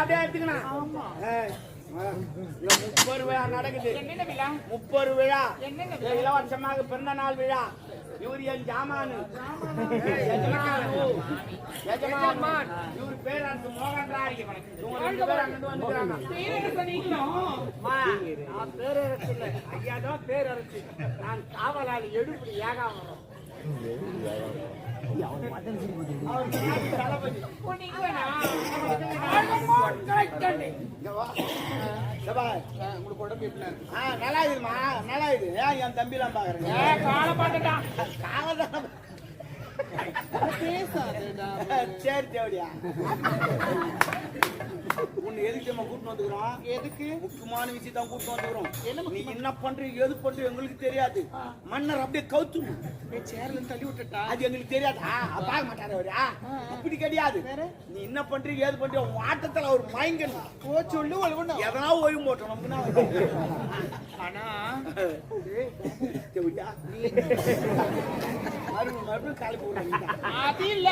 அப்படியே எடுத்துக்கணும். முப்பது விழா நடக்குது. என்னென்ன விழா? முப்பது விழா. என்னென்ன ஏ, இலவசமாக பிறந்த நாள் விழா. என் ஜாமானு. எஜமானு. இவர் பேர் அந்த மோகன் ராய் இவங்க ரெண்டு பேரும் அங்கிருந்து வந்துக்கிறாங்க. பேர் அம்மா, நான் பேரரசு ஐயா தான் பேரரசு. நான் காவலாளி எடுப்படி ஏகாமரம் இங்க வா. ஆ, நல்லா இருக்குமா நல்லா இது ஏன் என் தம்பிலாம் பாக்குறேங்க ஏ கால சரி தேவடியா உன்னை எதுக்கு நம்ம கூட்டு வந்துக்கிறோம்? எதுக்கு? முக்கியமான தான் கூட்டு வந்துக்கிறோம். நீ என்ன பண்றீங்க எது பண்றீங்க எங்களுக்கு தெரியாது. மன்னர் அப்படியே கவுத்து சேர்ல தள்ளி விட்டுட்டா? அது எங்களுக்கு தெரியாதா. பார்க்க மாட்டாரு அவரு. அப்படி கிடையாது. நீ என்ன பண்றீங்க ஏது உன் ஆட்டத்துல அவர் மயங்கணும். ஓ சொல்லு எதனா ஓய்வு போட்டோம் நமக்கு ஆனா மறுபடியும் மறுபடியும் காலி போடுறாங்க அது இல்ல.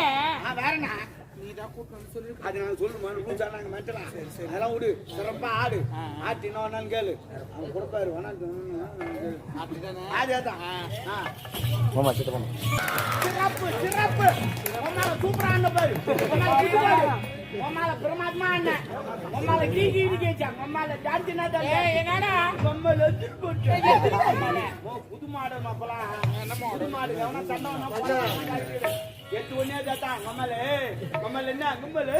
ஆ, வேறண்ணா அது நான் சொல்லுமா ரூல்ஸ் நாங்க மெட்டலாம். அதெல்லாம் விடு. சிறப்பா ஆடு. ஆட்டு என்ன வேணாலும் கேளு. அவன் கொடுப்பாரு. வேணாம் அதேதான் ஆ. சிறப்பு சிறப்பு. உன்னால சூப்பரா அண்ணன் பாரு. குட்டி உன்னால பிரமாத்மா அண்ணன் உன்னால கீ கீ கேச்சா உன்னால டான்ஸ் என்ன ஏய், என்னடா? கம்மல் எதிர் போட்டு ஓ, புது மாடு மாப்பலாம் புது மாடு எவனா சண்டை போடா. எட்டு ஒன்னே தாத்தா. கம்மலே கம்மல் என்ன? கம்மல்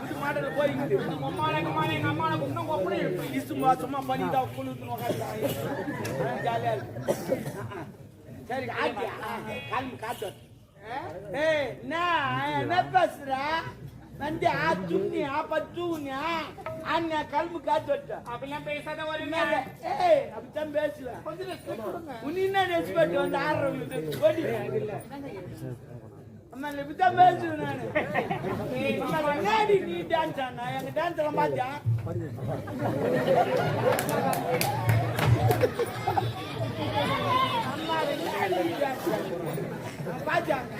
புது மாடுல போயிங்குது அம்மால அம்மால எங்க அம்மால இன்னும் கொப்படி இசுமா சும்மா பண்ணிட்டா குளித்து உட்காந்து ஜாலியா இருக்கு. சரி ஆட்டியா? கால் காத்து ஏய் என்ன? என்ன பேசுற? வந்து ஆ துண்ணியா பத்துனியா அண்ணா கல்பு காத்து வச்சா அப்படிலாம் பேசாத ஒரு ஏய் அப்படித்தான் பேசுவேன் கொஞ்சம் respect கொடுங்க. உன்னை என்ன ரெஸ்பெக்ட் வந்து ஆடுறவங்களுக்கு ஓடி அம்மா இப்படித்தான் பேசுவேன் நானு. ஏய், அம்மா, என்னடி நீ டான்ஸ் ஆனா எங்க டான்ஸ் எல்லாம் பாத்தியா? அம்மா நீ டான்ஸ் பாத்தியாங்க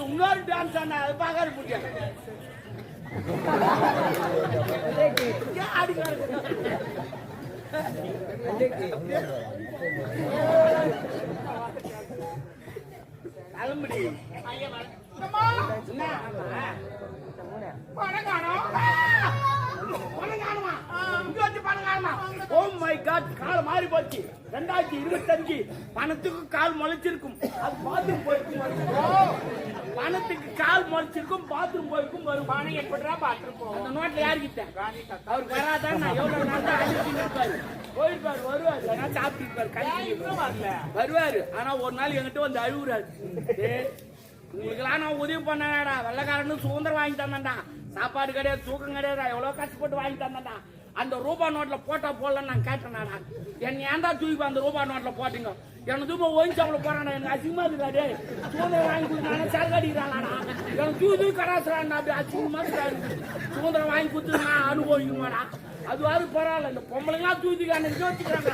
இன்னொரு டான்ஸ் ஆனா அது பார்க்காது முடியாது? கிளம்புடி. Oh கால் மாறி போச்சு. ரெண்டாயிரத்தி இருபத்தஞ்சு பணத்துக்கு கால் முளைச்சிருக்கும். அது பாத்ரூம் போயிருக்கும். பணத்துக்கு கால் முளைச்சிருக்கும் பாத்ரூம் போயிருக்கும் வரும். பணம் எப்படிடா பாத்துருப்போம் அந்த நோட்ல யாருக்கிட்டேன் அவருக்கு வராதான் நான் எவ்வளவு நாள் தான் அனுப்பிட்டு இருப்பாரு போயிருப்பாரு வருவாரு. நான் சாப்பிட்டு இருப்பாரு வருவாரு. ஆனா ஒரு நாள் என்கிட்ட வந்து அழுகுறாரு உங்களுக்கெல்லாம் நான் உதவி பண்ணடா வெள்ளக்காரனு சுதந்திரம் வாங்கி தந்தேன்டா. சாப்பாடு கிடையாது தூக்கம் கிடையாது எவ்வளவு கஷ்டப்பட்டு வாங்கி தந்தேன்டா. அந்த ரூபா நோட்ல போட்டா போடலன்னு நான் கேட்டேன்டா என்ன ஏன்டா தூக்கி அந்த ரூபா நோட்ல போட்டீங்க? எனக்கு தூக்க ஒயின் சாப்பிட போறான்டா எனக்கு அசிங்கமா இருக்காரு சுதந்திரம் வாங்கி கொடுத்தாங்க சரக்கு அடிக்கிறானாடா எனக்கு தூக்கி தூக்கி கடாசுறான் அப்படி அசிங்கமா இருக்காரு சுதந்திரம் வாங்கி கொடுத்து நான் அனுபவிக்குமாடா அதுவாது பரவாயில்ல. இந்த பொம்பளைங்க தூக்கி யோசிக்கிறாங்க வச்சுக்கிறாங்க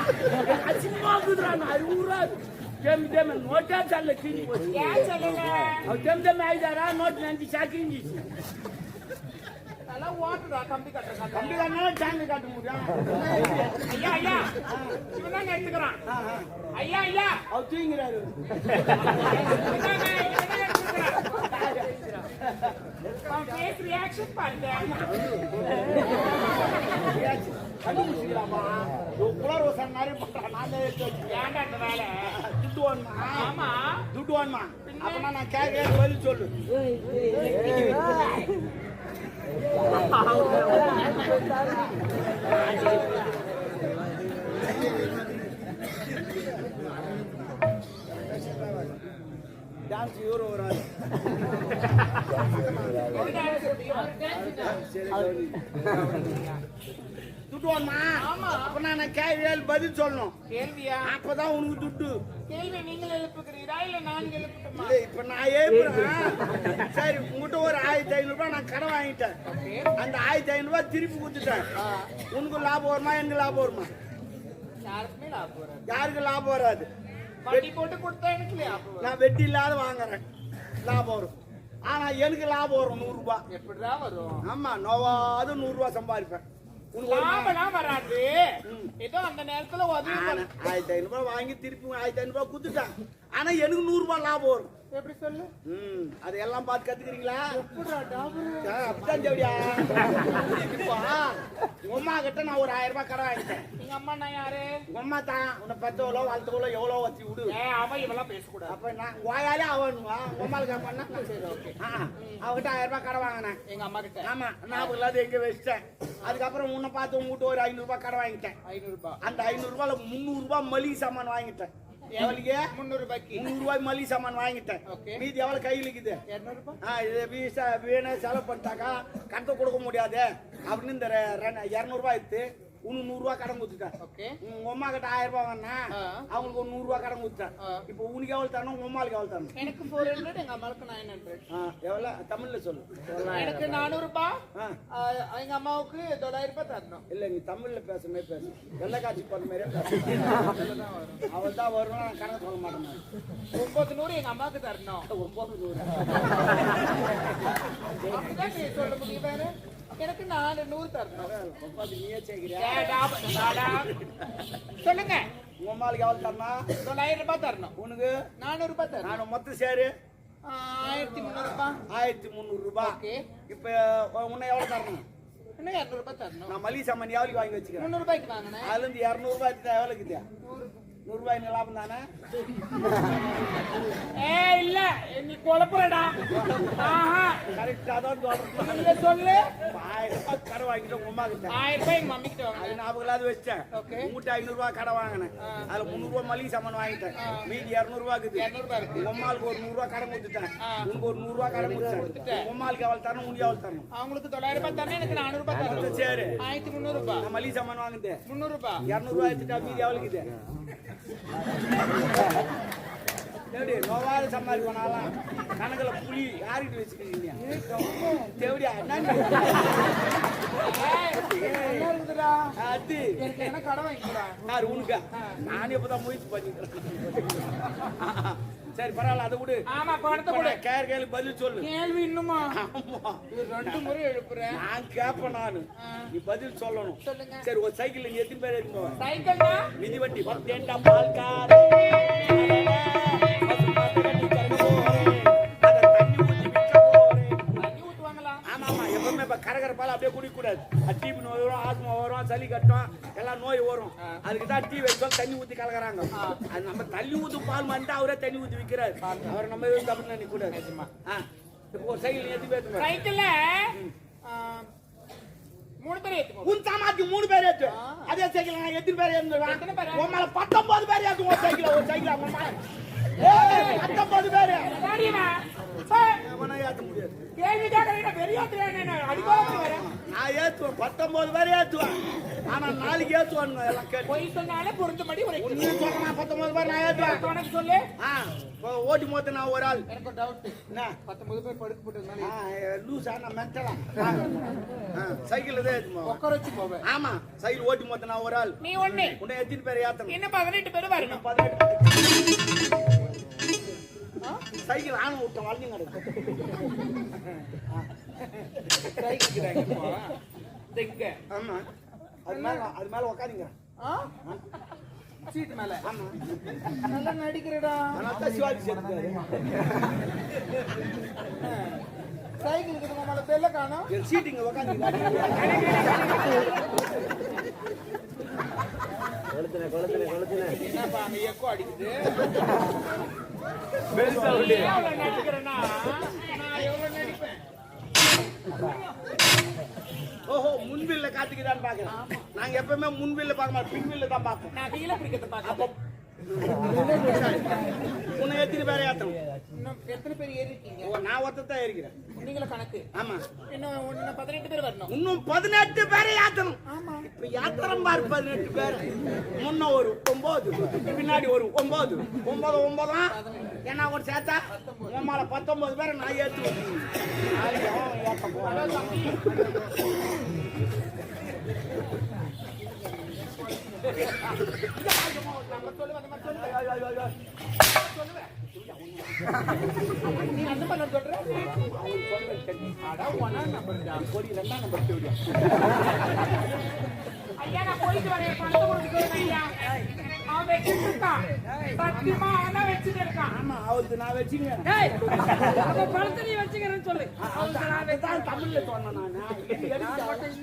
அசிங்கமா இருக்குதுறாங்க அறுபது జమ్జమ్ నోటే చల్ల కింది జమ్జమ్ అయిదారా నోట్ నంది సాకింది అలా ఓటరా కంపి కట్టరా కంపి కన్నా డాంగ్ కట్టు మురా అయ్యా అయ్యా ఇవనా ఎత్తుకరా అయ్యా అయ్యా అవుతుంగిరారు Face reaction part there. ಮುಚ್ಚಿದ್ರಮ್ಮ ಕುಳರು ಸಣ್ಣಾರಿ ನಾನೇ ஏன்டா இந்த வேலை ದುಡ್ಡು ಅನ್ಮ ஆமா ದುಡ್ಡು ಅನ್ಮ ಅಪ್ಪ ನಾನು ಕೇಳ ಬಲಿ சொல்லு டான்ஸ் இவரு வராரு துட்டு வேணுமா ஆமா. அப்ப நான் கேள்வி பதில் சொல்லணும். கேள்வியா? அப்பதான் உனக்கு துட்டு. கேள்வி நீங்கள் எழுப்புகிறீரா இல்ல நான் எழுப்பட்டுமா? இல்ல இப்ப நான் ஏப்புறேன் சரி உங்ககிட்ட ஒரு ஆயிரத்தி ஐநூறு ரூபாய் நான் கடன் வாங்கிட்டேன். அந்த ஆயிரத்தி ஐநூறு ரூபாய் திருப்பி கொடுத்துட்டேன். உனக்கு லாபம் வருமா எனக்கு லாபம் வருமா? யாருக்குமே லாபம் வராது. யாருக்கு லாபம் வராது? வட்டி போட்டு கொடுத்தா எனக்கு லாபம் நான் வெட்டி இல்லாத வாங்குறேன். லாபம் வரும். ஆனா எனக்கு லாபம் வரும் நூறு ரூபாய். எப்படிதான் வரும்? ஆமா நோவாது நூறு ரூபாய் சம்பாதிப்பேன்? லாபம்லாம் வராது. ஏதோ அந்த நேரத்துல உதவி ஆயிரத்தி ஐநூறு ரூபாய் வாங்கி திருப்பி ஆயிரத்தி ஐநூறு ரூபாய் கொடுத்துட்டேன். ஆனா எனக்கு நூறு ரூபாய் லாபம் வரும். எப்படி சொல்லு? ம் அதையெல்லாம் பார்த்து கத்துக்கிறீங்களா? அப்படிதான் ஜவுடியா அம்மா கிட்ட நான் ஒரு ஆயிரம் ரூபாய் கடன் வாங்கிட்டேன். எங்க அம்மா நான் யாரு? உங்க அம்மா தான். உன்னை பத்தவளோ வளர்த்தவளோ எவ்வளோ வச்சு விடு. அவன் இவெல்லாம் பேசக்கூடாது. அப்ப நான் வாயாலே அவனுவா உமாளுக்கு பண்ணா சரி ஓகே. அவகிட்ட ஆயிரம் ரூபாய் கடன் வாங்கினேன். எங்க அம்மா கிட்ட? ஆமா நான் இல்லாத எங்க வச்சிட்டேன். அதுக்கப்புறம் உன்னை பார்த்து உங்க வீட்டு ஒரு ஐநூறு ரூபாய் கடன் வாங்கிட்டேன். ஐநூறு ரூபாய். அந்த ஐநூறு ரூபாய்ல முந்நூறு ரூபாய் மளிகை சாமான் வாங்கிட்டேன். எவ்வளவுக்கு? முந்நூறு ரூபாய்க்கு முந்நூறு ரூபாய் மளிகை சாமான் வாங்கிட்டேன். மீதி எவ்வளவு கையில் இருக்குது இது வீணா செலவு பண்ணிட்டாக்கா கடத்த கொடுக்க முடியாது. அப்படின்னு இந்த இரநூறுபா எடுத்து உனக்கு நூறுரூவா கடன் கொடுத்துட்டேன். ஓகே. உங்க அம்மா கிட்ட ஆயிரம் ரூபாய் வேணா. அவங்களுக்கு ஒரு நூறுரூவா கடன் கொடுத்தேன் ஆ. இப்போ உனக்கு எவ்வளவு தரணும்? உங்க அம்மாளுக்கு எவ்வளவு தரணும்? எனக்கு ஃபோர் ஹண்ட்ரட் எங்க அம்மாவுக்கு நைன் ஹண்ட்ரட் ஆ, எவ்வளவு? தமிழ்ல சொல்லு. எனக்கு நானூறு ரூபாய் எங்க அம்மாவுக்கு தொள்ளாயிரம் ரூபாய் தரணும். இல்ல நீ தமிழ்ல பேசுற மாதிரி பேசு. வெள்ளக்காட்சி பண்ண மாதிரியே பேசு. அவள் தான் வருவான் நான் கணக்கு சொல்ல மாட்டேன். ஒன்பது நூறு எங்க அம்மாவுக்கு தரணும். ஒன்பது நூறு. சொல்ல முடியும் எனக்கு நாலு நூறு தரணும். சொல்லுங்க. உங்க அம்மாளுக்கு எவ்வளவு தரணும்? தொள்ளாயிரம் ரூபாய் தரணும். உனக்கு? நானூறு ரூபாய் தரணும். நான் மொத்தம் சேரு. ஆயிரத்தி முந்நூறு ரூபாய். ஆயிரத்தி முந்நூறு ரூபாய். ஓகே. இப்ப உன்னை எவ்வளவு தரணும்? இன்னும் இரநூறு ரூபாய் தரணும். நான் மளிகை சாமான் எவ்வளவு வாங்கி வச்சுக்கிறேன்? முந்நூறு ரூபாய்க்கு வாங்கினேன். அதுல இருந்து இருநூறு ரூபாய் எடுத்தா எவ்வளவு இருக்குது நூறு. ரூபாய் லாபம் தானே? குழப்பறடா. ஆஹா. கரெக்டா தான் சொல்றேன். இல்ல சொல்லு. ஆயிரம் ரூபாய் கடை வாங்கிட்டு உங்க கிட்ட ஆயிரம் ரூபாய் எங்க மம்மி கிட்ட வாங்கினேன் ஞாபகம் வச்சேன். உங்ககிட்ட ஐநூறு ரூபாய் கடை வாங்கினேன். அதுல முந்நூறு ரூபாய் மளிகை சாமான் வாங்கிட்டேன். மீதி இருநூறு ரூபாய் இருக்குது. உங்க அம்மாளுக்கு ஒரு நூறு ரூபாய் கடன் கொடுத்துட்டேன். உனக்கு ஒரு நூறு ரூபாய் கடன் கொடுத்துட்டேன். உங்க அம்மாளுக்கு எவ்வளவு தரணும்? உனக்கு எவ்வளவு தரணும்? அவங்களுக்கு தொள்ளாயிரம் ரூபாய் தரணும். எனக்கு நானூறு ரூபாய் தரணும். சரி. ஆயிரத்தி முந்நூறு ரூபாய் நான் மளிகை சாமான் வாங்குது முந்நூறு ரூபாய் இருநூறு ரூபாய் எடுத்துட்டா மீதி இருக்குது? நோவாத சம்பாதிக்கணும் கணக்குல புலி யார்கிட்ட வச்சுக்கிறீங்க? தேவடியா அது. யார் உனக்கா. நான் இப்பதான் முயற்சி பண்ணிக்கிறேன். சரி பரவாயில்ல அதை விடு. ஆமா பணத்தை கொடு கேர் கேள்வி பதில் சொல்லு. கேள்வி இன்னுமா? ஆமா. ரெண்டு முறை எழுப்புறேன் நான் கேட்பேன் நானு. நீ பதில் சொல்லணும். சொல்லுங்க. சரி ஒரு சைக்கிள் நீ எத்தனை பேர் எடுத்து போவேன் சைக்கிள்னா மிதி வண்டி பத்தேண்டா பால்காரே. அது நம்ம தண்ணி ஊத்து பால் வந்து அவரே தண்ணி ஊத்தி விக்கிறாரு. அவர் நம்ம எதுவும் தப்பு நினைக்க கூடாது ஆ இப்போ ஒரு சைக்கிள் எது பேசுங்க சைக்கிள்ல மூணு பேர் உன் சாமாத்தி மூணு பேர் ஏத்து. அதே சைக்கிள் நான் எத்தனை பேர் ஏத்துவேன்? உன் மேல பத்தொன்பது பேர் ஏத்து ஒரு சைக்கிள் ஒரு சைக்கிள் உன் மேல. ஏய், பத்தொன்பது பேர். ஏத்த முடியாது. கேள்வி கேட்கறீங்க பெரிய வரேன் நான் ஏத்துவேன். பத்தொன்பது பேர் ஏத்துவேன். ஆனா நாளைக்கு ஏத்துவானுங்க எல்லாம் கேட்டு. பொய் சொன்னாலே ஒரு ஒன்னு சொல்றேன் பத்தொன்பது பேர் நான் ஏத்துவேன். உனக்கு சொல்லு. ஆ ஓட்டி மொத்த நான் ஒரு ஆள். எனக்கு ஒரு டவுட் என்ன? பத்தொன்பது பேர் படுக்க போட்டு ஆ, லூசா நான் மென்டலா? சைக்கிள் தான் ஏத்துமா உட்கார வச்சு போவேன். ஆமா சைக்கிள் ஓட்டி மொத்த நான் ஒரு ஆள். நீ ஒண்ணு. உன்னை எத்தனை பேர் ஏத்தணும்? இன்னும் பதினெட்டு பேர் வரணும். பதினெட்டு சைக்கிள் ஆணும் விட்டோம் வளைஞ்சு கிடக்கு ஆமா. அது மேல அது மேல உக்காதீங்க ஆ? சீட்டு மேல. ஆமா. நல்லா நடிக்கிறடா. அதனால தான் சிவாஜி சேர்த்துக்காரு சைக்கிள் இருக்குது மேல பெல்ல காணும். சீட்டிங்க உக்காந்து என்னப்பா அங்க எக்கோ அடிக்குது? பெருசா நடிக்கிறேன்னா நான் எவ்வளவு நடிப்பேன்? ஓஹோ முன்பில்ல காத்துக்குதான்னு பாக்குறேன். நாங்க எப்பவுமே முன்பில்ல பார்க்க மாட்டோம் பின்பில்ல தான் பார்ப்போம். நான் கீழே பிடிக்கிறத பார்க்க உன்னை எத்தனை பேரை ஏத்தணும். இன்னும் எத்தனை பேர் ஏறி இருக்கீங்க ஓ, நான் ஒருத்தர் தான் இருக்கிறேன் நீங்களும் கணக்கு? ஆமா. இன்னும் பதினெட்டு பேர் வரணும். இன்னும் பதினெட்டு பேரை ஏத்தணும். இப்ப யாத்திரம் பாரு பதினெட்டு பேர். முன்ன ஒரு ஒன்பது பின்னாடி ஒரு ஒன்பது. ஒன்பது ஒன்பதா? என்ன ஒரு சேர்த்தா உமால பத்தொன்பது பேரை நான் ஏத்துவேன். ஏத்த போறான். நீ அந்த மாதிரி சொல்ற ஐயா நான் போயிட்டு வரேன். பணத்தை கொடுத்துட்டு ஐயா. அவன் வச்சுட்டு இருக்கான் சத்தியமா அவன் தான் வச்சுட்டு இருக்கான் ஆமா அவருக்கு நான் வச்சுங்க டேய் அப்ப பணத்தை நீ வச்சுக்கிறேன்னு சொல்லு. தான் தமிழ்ல சொன்னேன் நான். நான் சொல்றேன்.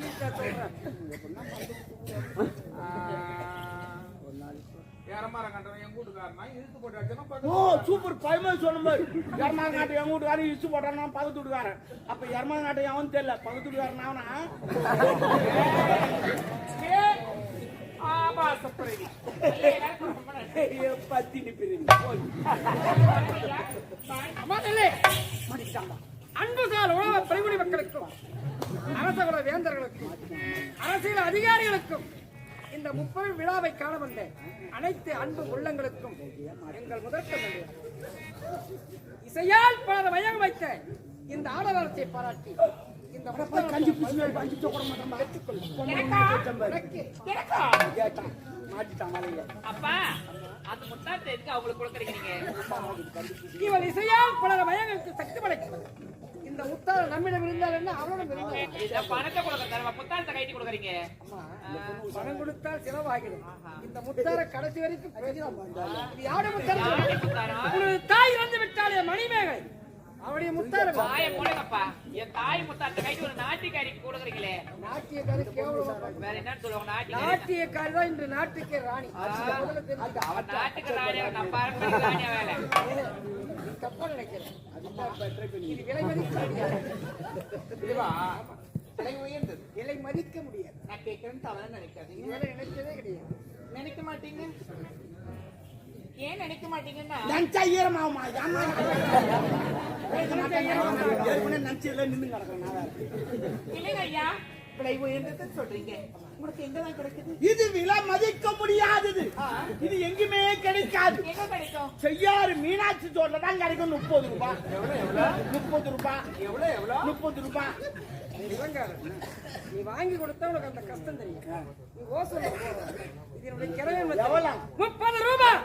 என் சூப்பர். பயமா சொன்ன மாதிரி. எரமாத நாட்டை எங்க வீட்டுக்காரன் இடிச்சு போட்டானா பக்கத்து வீட்டுக்காரன். அப்ப எரமாத நாட்டை எவன் தெரியல? பக்கத்து வீட்டுக்காரன் அவனா? அம்மாதல்லே அன்புசால் உலக பரிமுடி மக்களுக்கும் அரசகுல வேந்தர்களுக்கும் அரசியல் அதிகாரிகளுக்கும் முப்பது விழாவை காண வந்த அனைத்து அன்பு உள்ளங்களுக்கும் எங்கள் முதற்க இசையால் பல வயம் வைத்த இந்த ஆடவரத்தை பாராட்டி இந்த அப்பா அந்த முட்டாத்தை எதுக்கு அவங்களுக்கு கொடுக்குறீங்க இவள் இசையால் பல வயங்களுக்கு சக்தி படைக்கிறது இந்த முத்தாள் நம்மிடம் இருந்தால் என்ன அவரிடம் இருந்தால் பணத்தை கொடுக்க புத்தாலத்தை கைட்டி கொடுக்குறீங்க. பணம் கொடுத்தால் செலவாகிடும். இந்த முத்தார கடைசி வரைக்கும் முத்தார முத்தாரா? உனது தாய் இறந்து விட்டாலே மணிமேகலை. அவருடைய முத்தார தாயை போடுங்கப்பா என் தாய் முத்தாத்தை கைட்டி ஒரு நாட்டிக்காரிக்கு கொடுக்குறீங்களே. நாட்டியக்காரி கேவலமா. வேற என்னன்னு சொல்லுவாங்க நாட்டிக்காரி. நாட்டியக்காரி தான் இன்று நாட்டுக்கே ராணி. அவன் நாட்டுக்கு ராணியா நான் பாரம்பரிய ராணியா வேலை. நீ தப்பா நினைக்கிறேன். இது விலை மதிக்க முடியாது. இதுவா? விலை உயர்ந்தது. விலை மதிக்க முடியாது. நான் கேட்கறேன்னு தவறு நினைக்காதீங்க. விலை நினைச்சதே கிடையாது. நினைக்க மாட்டீங்க? ஏன் நினைக்க மாட்டீங்கன்னா? நினைச்சா ஈரமாகுமா? ஏற்கனவே நினைச்சதுல நின்னு கிடக்குறேன். இல்லைங்க ஐயா. விலை உயர்ந்ததுன்னு சொல்றீங்க? உங்களுக்கு எங்க தான் கிடைக்குது? இது விலை மதிக்க முடியாதது. இது எங்குமே கிடைக்காது. எங்க கிடைக்கும்? செய்யாறு மீனாட்சி தோட்டல தான் கிடைக்கும். முப்பது ரூபாய். முப்பது ரூபாய். எவ்வளவு எவ்வளவு? முப்பது ரூபாய். இளங்காரன் நீ வாங்கி கொடுத்தா உனக்கு அந்த கஷ்டம் தெரியும். நீ ஓசோல இதனுடைய? முப்பது ரூபாய்.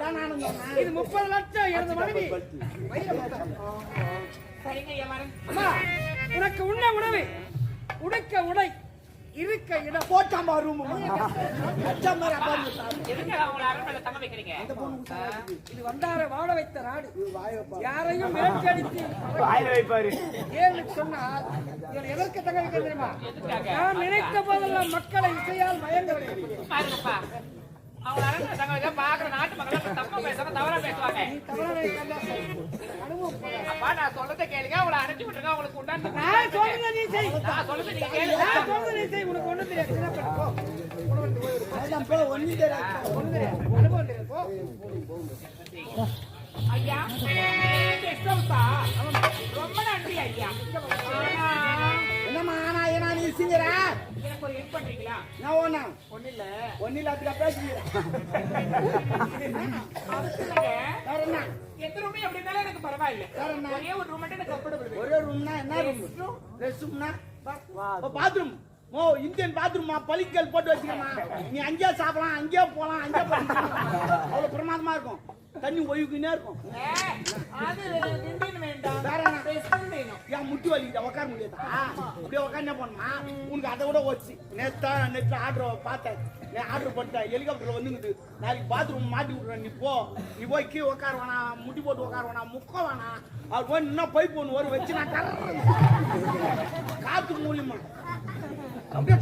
இது முப்பது லட்சம் எனது மனைவி. சரிங்க அம்மா உனக்கு உண்ண உணவு. உடுக்க உடை. இருக்க இடம். போட்டாம்பா ரூம் லட்சம் இது வந்தார வாழ வைத்த நாடு. யாரையும் வாயில வைப்பாரு. ஏன்னு சொன்னால் இவன் எதற்கு தங்க வைக்க தெரியுமா? நான் நினைத்த போதெல்லாம் மக்களை இசையால் மயங்க வைக்க பாருங்கப்பா அவங்கள அரண்மனை தங்க வைக்க பாக்குற நாட்டு மக்கள் தப்பா பேசுறாங்க தவறா பேசுவாங்க. அப்பா நான் சொல்றதை கேளுங்க அவங்கள அனுப்பி விட்டுருங்க அவங்களுக்கு உண்டான நான் சொல்றதை நீ செய். நான் சொல்றதை நீங்க கேளுங்க நான் சொல்றதை நீ செய். உனக்கு ஒண்ணும் தெரியாது. சின்ன பையன், போ. உணவருக்கு போய் இரு. அதான் போ ஒண்ணு தெரியாது ஒண்ணும் தெரியாது. அனுபவம் தெரியாது. போ. ஐயா கெஸ்ட் ஹவுஸா ரொம்ப நன்றி ஐயா ஆனா, என்னம்மா ஆனா ஏன்னா நீ எனக்கு ஒரு ஹெல்ப் பண்றீங்களா? நான் ஒண்ணா? ஒண்ணு இல்ல ஒண்ணு இல்ல அதுக்கா இல்லைங்க. வேற என்ன? எந்த ரூமே எப்படி இருந்தாலும் எனக்கு பரவாயில்ல. வேற என்ன? ஒரே ஒரு ரூம் மட்டும் எனக்கு கம்ஃபர்டபுள் ஒரே ரூம்னா என்ன ரூம் ரெஸ்ட் ரூம்னா பாத்ரூம் ஓ இந்தியன் பாத்ரூமா பளிக்கல் போட்டு வச்சுக்கமா நீ அங்கேயே சாப்பிடலாம் அங்கேயே போலாம் அங்கேயே போலாம். அவ்வளவு பிரமாதமா இருக்கும். தண்ணி ஒய்வுக்குன்னே இருக்கும். வேற ஏன் முட்டி வலிக்குதா உட்கார முடியாதா. அப்படியே உட்காந்து பண்ணுமா உனக்கு அதை விட வச்சு நேத்தா நெட்ல ஆர்டர் பார்த்தேன். நான் ஆர்டர் பண்ணிட்டேன் ஹெலிகாப்டர் வந்துங்குது. நாளைக்கு பாத்ரூம் மாட்டி விட்றேன். நீ போ. நீ போய் கீழே உட்கார வேணாம் முட்டி போட்டு உட்கார வேணாம் முக்க வேணாம். அவர் போய் இன்னும் பைப் ஒன்று வரும். வச்சு நான். காத்து மூலியமா. அப்படியே.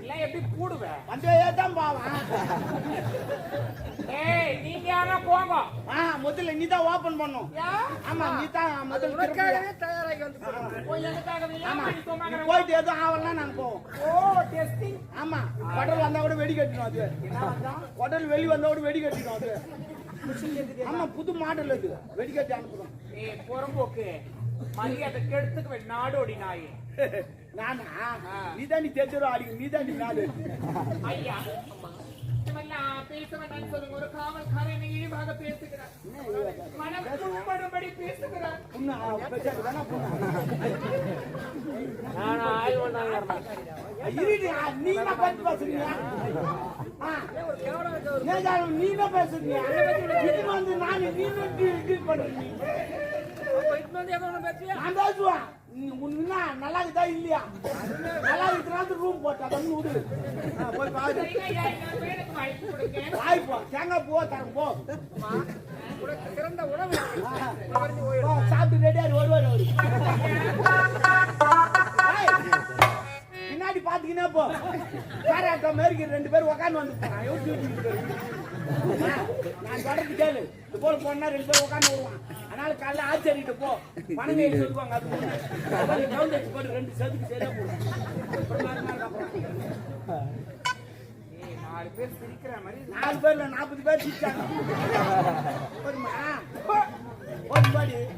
இல்ல எப்படி கூடுவேன் வந்தே தான் போவான். ஏய் நீங்க யாரா போங்க ஆ முதல்ல நீ தான் ஓபன் பண்ணும் ஆமா நீ தான் முதல்ல திறப்பியா. உனக்காகவே தயாராகி வந்து போறோம். போய் எனக்காக ஆமா போயிட்டு எதுவும் ஆவலாம் நாங்க போவோம். ஓ டெஸ்டிங் ஆமா குடல் வந்தா கூட வெடி கட்டிடும் அது. குடல் வெளி வந்தா கூட வெடி கட்டிடும் அது. ஆமா புது மாடல் அது. வெடி கட்டி அனுப்புறோம். புறம்போக்கு. மரியாதை கெடுத்துக்கு நாடோடி நாயே நானா? நீதான் நீ தெரிஞ்சிடும் அடிக்க நீதான் நீ நாடு. ஐயா. இதெல்லாம் பேச வேண்டாம்னு சொல்லுங்க ஒரு காவல்காரன் இழிவாக பேசுகிறார். மனம் புண்படும்படி பேசுகிறார். புண்ணு? பெற்றாரு வேணா இருடி நீ என்ன பத்தி பேசுறீங்க. ஆ, ஏன்டா நீ என்ன பேசுறீங்க இது வந்து நான் நீ வந்து நான் பேசுவேன். உன்னா நல்லா இருக்குதா இல்லையா? நல்லா இருக்கிறாந்து ரூம் போட்டா வந்து விடு. போய் பாரு. தேங்காய் பூவா தரேன் போ. சிறந்த உணவு சாப்பிட்டு ரெடியா வருவார் அவரு பின்னாடி பாத்துக்கினே போ. வேற மாரி ரெண்டு பேரும் உக்காந்து வந்து நான் சொல்றது கேளு. இது போல போனா ரெண்டு பேரும் உட்காந்து வருவான். அதனால காலைல ஆச்சரிட்டு போ. பணம் சொல்லுவாங்க அது ஒண்ணு. கவுண்ட் வச்சு போட்டு ரெண்டு செதுக்கு சரியா போடுவோம் நாலு பேர் சிரிக்கிற மாதிரி நாலு பேர்ல நாற்பது பேர் சிரிச்சாங்க. போதுமா? போதுமாடி போகிறேன்